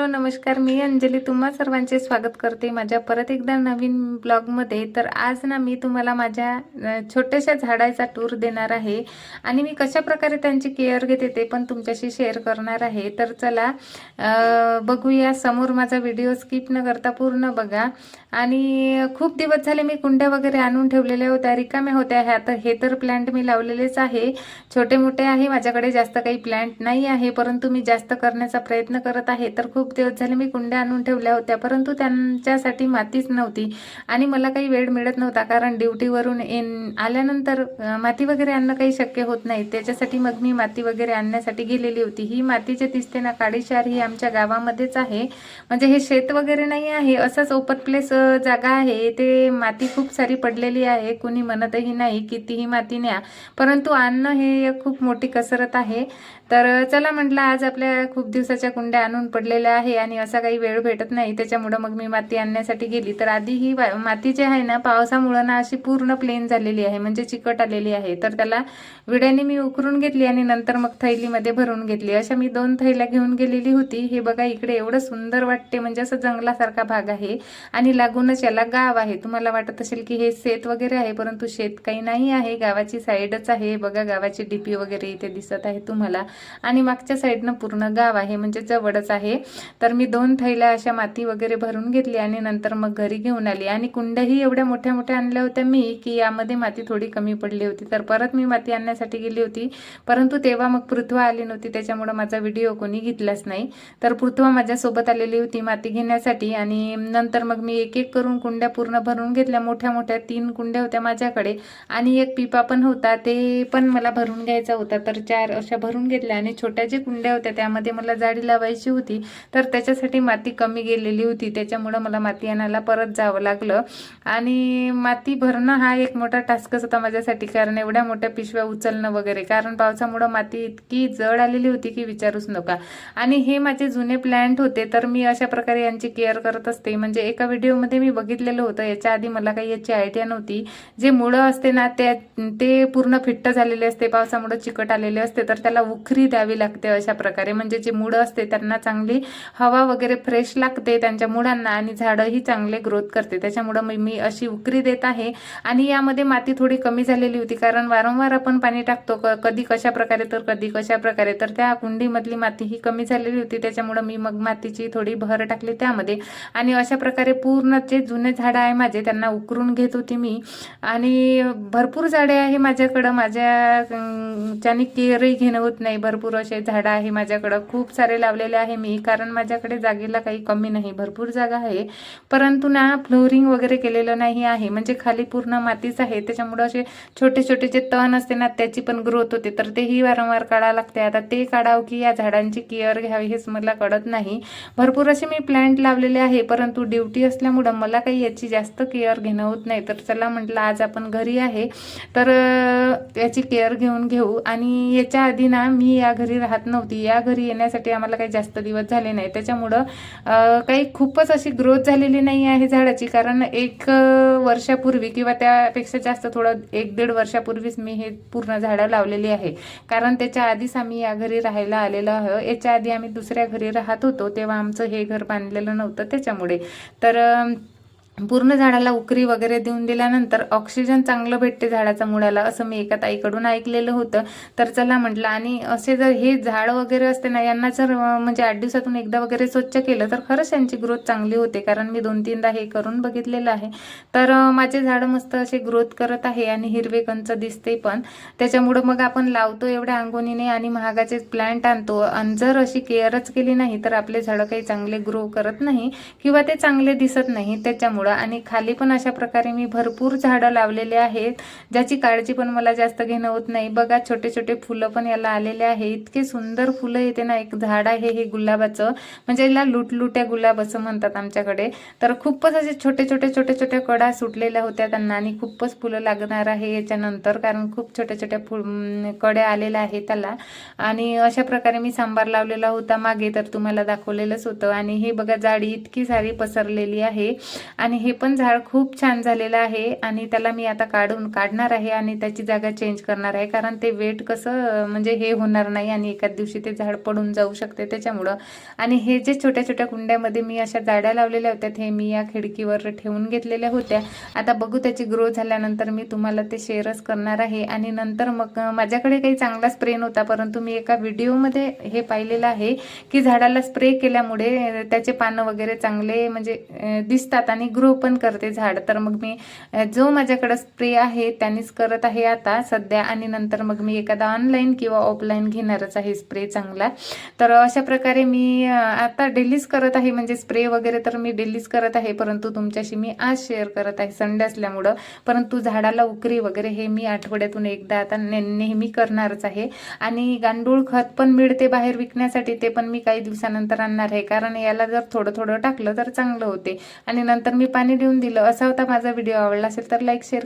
Hello नमस्कार. मी अंजली. तुम्हा सर्वांचे स्वागत करते. माझ्या परत एकदा नवीन ब्लॉगमध्ये. तर आज ना मी तुम्हाला माझ्या छोट्याशा झाडाचा टूर देणार आहे. आणि मी कशा प्रकारे त्यांची केअर घेते ते पण तुमच्याशी शेअर करणार आहे. तर चला बघूया. समोर माझा व्हिडिओ स्किप न करता पूर्ण बघा. आणि खूप दिवस झाले मी कुंड्या वगैरे आणून ठेवलेल्या होत्या रिकाम्या होत्या. ह्या तर हे तर प्लॅन्ट मी लावलेलेच आहे. छोटे मोठे आहे. माझ्याकडे जास्त काही प्लॅन्ट नाही आहे. परंतु मी जास्त करण्याचा प्रयत्न करत आहे. तर खूप दिवस झाले मी कुंड्या आणून ठेवल्या होत्या परंतु त्यांच्यासाठी मातीच नव्हती आणि मला काही वेळ मिळत नव्हता कारण ड्युटीवरून येन आल्यानंतर माती वगैरे आणणं काही शक्य होत नाही. त्याच्यासाठी मग मी माती वगैरे आणण्यासाठी गेलेली होती. ही माती जे दिसते ना काडीशार ही आमच्या गावामध्येच आहे. म्हणजे हे शेत वगैरे नाही आहे असंच ओपन प्लेस जागा आहे. ते माती खूप सारी पडलेली आहे कुणी म्हणतही नाही की माती न्या. परंतु आणणं हे खूप मोठी कसरत आहे. तर चला म्हटलं आज आपल्या खूप दिवसाच्या कुंड्या आणून पडलेल्या आहे आणि असा काही वेळ भेटत नाही त्याच्यामुळं मग मी माती आणण्यासाठी गेली. तर आधी ही वा- माती जी आहे ना पावसामुळं ना अशी पूर्ण प्लेन झालेली आहे म्हणजे चिकट आलेली आहे. तर त्याला विड्याने मी उकरून घेतली आणि नंतर मग थैलीमध्ये भरून घेतली. अशा मी दोन थैल्या घेऊन गेलेली होती. हे बघा इकडे एवढं सुंदर वाटते म्हणजे असं जंगलासारखा भाग आहे. आणि लागूनच याला गाव आहे. तुम्हाला वाटत असेल की हे शेत वगैरे आहे परंतु शेत काही नाही आहे. गावाची साईडच आहे. बघा गावाची डीपी वगैरे इथे दिसत आहे तुम्हाला. आणि मागच्या साईडनं पूर्ण गाव आहे म्हणजे जवळच आहे. तर मी दोन थैल्या अशा माती वगैरे भरून घेतली आणि नंतर मग घरी घेऊन आली. आणि कुंड्याही एवढ्या मोठ्या मोठ्या आणल्या होत्या मी की यामध्ये माती थोडी कमी पडली होती. तर परत मी माती आणण्यासाठी गेली होती. परंतु तेव्हा मग पृथ्वा आली नव्हती त्याच्यामुळं माझा व्हिडिओ कोणी घेतलाच नाही. तर पृथ्वा माझ्यासोबत आलेली होती माती घेण्यासाठी आणि नंतर मग मी एक एक करून कुंड्या पूर्ण भरून घेतल्या. मोठ्या मोठ्या तीन कुंड्या होत्या माझ्याकडे आणि एक पिपा पण होता. ते पण मला भरून घ्यायचा होता. तर चार अशा भरून घेतल्या आणि छोट्या ज्या कुंड्या होत्या त्यामध्ये मला जाडी लावायची होती. तर तर त्याच्यासाठी माती कमी गेलेली होती. त्याच्यामुळं मला माती आणायला परत जावं लागलं. आणि माती भरणं हा एक मोठा टास्कच होता माझ्यासाठी कारण एवढ्या मोठ्या पिशव्या उचलणं वगैरे. कारण पावसामुळं माती इतकी जड आलेली होती की विचारूच नका. आणि हे माझे जुने प्लॅन्ट होते तर मी अशा प्रकारे यांची केअर करत असते. म्हणजे एका व्हिडिओमध्ये मी बघितलेलं होतं. याच्या आधी मला काही याची आयडिया नव्हती. जे मुळं असते ना त्या ते पूर्ण फिट्ट झालेले असते. पावसामुळं चिकट आलेले असते. तर त्याला उखरी द्यावी लागते अशा प्रकारे. म्हणजे जे मुळं असते त्यांना चांगली हवा वगैरे फ्रेश लागते त्यांच्या मुळांना आणि झाडंही चांगले ग्रोथ करते. त्याच्यामुळं मी मी अशी उकरी देत आहे. आणि यामध्ये माती थोडी कमी झालेली होती कारण वारंवार आपण पाणी टाकतो. क- कधी कशा प्रकारे तर कधी कशा प्रकारे तर त्या कुंडीमधली माती ही कमी झालेली होती. त्याच्यामुळं मी मग मातीची थोडी भर टाकली त्यामध्ये. आणि अशा प्रकारे पूर्ण जे जुने झाडं आहे माझे त्यांना उकरून घेत होती मी. आणि भरपूर झाडे आहे माझ्याकडं. माझ्या अं, केअरही घेणं होत नाही. भरपूर असे झाडं आहे माझ्याकडं. खूप सारे लावलेले आहे मी. कारण माझ्याकडे जागेला काही कमी नाही भरपूर जागा आहे. परंतु ना फ्लोरिंग वगैरे केलेलं नाही आहे. म्हणजे खाली पूर्ण मातीच आहे. त्याच्यामुळं असे छोटे छोटे जे तण असते ना त्याची पण ग्रोथ होते. तर तेही वारंवार काढावं लागते आता ते काढावं की या झाडांची केअर घ्यावी हेच मला कळत नाही. भरपूर असे मी प्लांट लावलेले आहे. परंतु ड्युटी असल्यामुळं मला काही याची जास्त केअर घेणं होत नाही. तर चला म्हटलं आज आपण घरी आहे. तर याची केअर घेऊन घेऊ. आणि याच्या आधी ना मी या घरी राहत नव्हती. या घरी येण्यासाठी आम्हाला काही जास्त दिवस झाले नाही त्याच्यामुळं काही खूपच अशी ग्रोथ झालेली नाही आहे झाडाची. कारण एक वर्षापूर्वी किंवा त्यापेक्षा जास्त थोडं एक दीड वर्षापूर्वीच मी हे पूर्ण झाडं लावलेली आहे. कारण त्याच्या आधीच आम्ही या घरी राहायला आलेलो आहोत याच्या आधी आम्ही दुसऱ्या घरी राहत होतो तेव्हा आमचं हे घर बांधलेलं नव्हतं त्याच्यामुळे. तर पूर्ण झाडाला उकरी वगैरे देऊन दिल्यानंतर ऑक्सिजन चांगलं भेटते झाडाच्या मुळाला असं मी एका ताईकडून ऐकलेलं होतं. तर चला म्हटलं आणि असे जर हे झाड वगैरे असते ना यांना जर म्हणजे आठ दिवसातून एकदा वगैरे स्वच्छ केलं तर खरंच यांची ग्रोथ चांगली होते. कारण मी दोन तीनदा हे करून बघितलेलं आहे. तर माझे झाडं मस्त असे ग्रोथ करत आहे आणि हिरवे कंच दिसते पण. त्याच्यामुळं मग आपण लावतो एवढ्या अंगोनीने आणि महागाचे प्लांट आणतो. आणि जर अशी केअरच केली नाही तर आपले झाडं काही चांगले ग्रो करत नाही किंवा ते चांगले दिसत नाही. त्याच्यामुळं आणि खाली पण अशा प्रकारे मी भरपूर झाडं लावलेले आहेत. ज्याची काळजी पण मला जास्त घेणं होत नाही. बघा छोटे छोटे फुलं पण याला आलेले आहे. इतके सुंदर फुलं येते ना एक झाड आहे हे गुलाबाचं. म्हणजे याला लुटलुट्या गुलाब असं म्हणतात आमच्याकडे. तर खूपच असे छोटे छोटे छोटे छोटे कडा सुटलेल्या होत्या त्यांना. आणि खूपच फुलं लागणार आहे याच्यानंतर कारण खूप छोट्या छोट्या फुल कड्या आलेल्या आहेत त्याला. आणि अशा प्रकारे मी सांबार लावलेला होता मागे तर तुम्हाला दाखवलेलंच होतं. आणि हे बघा जाडी इतकी सारी पसरलेली आहे. आणि हे पण झाड खूप छान झालेलं आहे आणि त्याला मी आता काढून काढणार आहे आणि त्याची जागा चेंज करणार आहे. कारण ते वेट कसं म्हणजे हे होणार नाही आणि एकाच दिवशी ते झाड पडून जाऊ शकते त्याच्यामुळं. आणि हे जे छोट्या छोट्या कुंड्यामध्ये मी अशा जाड्या लावलेल्या होत्या हे मी या खिडकीवर ठेवून घेतलेल्या होत्या. आता बघू त्याची ग्रो झाल्यानंतर मी तुम्हाला ते शेअरच करणार आहे. आणि नंतर मग माझ्याकडे काही चांगला स्प्रे नव्हता परंतु मी एका व्हिडिओमध्ये हे पाहिलेलं आहे की झाडाला स्प्रे केल्यामुळे त्याचे पानं वगैरे चांगले म्हणजे दिसतात आणि ग्रो पण करते झाड. तर मग मी जो माझ्याकडे स्प्रे आहे त्यानेच करत आहे आता सध्या आणि नंतर मग मी एखादा ऑनलाईन किंवा ऑफलाईन घेणारच आहे स्प्रे चांगला. तर अशा प्रकारे मी आता डेलीच करत आहे म्हणजे स्प्रे वगैरे तर मी डेलीच करत आहे परंतु तुमच्याशी मी आज शेअर करत आहे. संडे असल्यामुळं. परंतु झाडाला उकरी वगैरे हे मी आठवड्यातून एकदा आता ने नेहमी करणारच आहे. आणि गांडूळ खत पण मिळते बाहेर विकण्यासाठी ते पण मी काही दिवसानंतर आणणार आहे. कारण याला जर थोडं थोडं टाकलं तर चांगलं होते. आणि नंतर मी पाणी देऊन दिलं. असा होता माझा व्हिडिओ आवडला असेल तर लाईक शेअर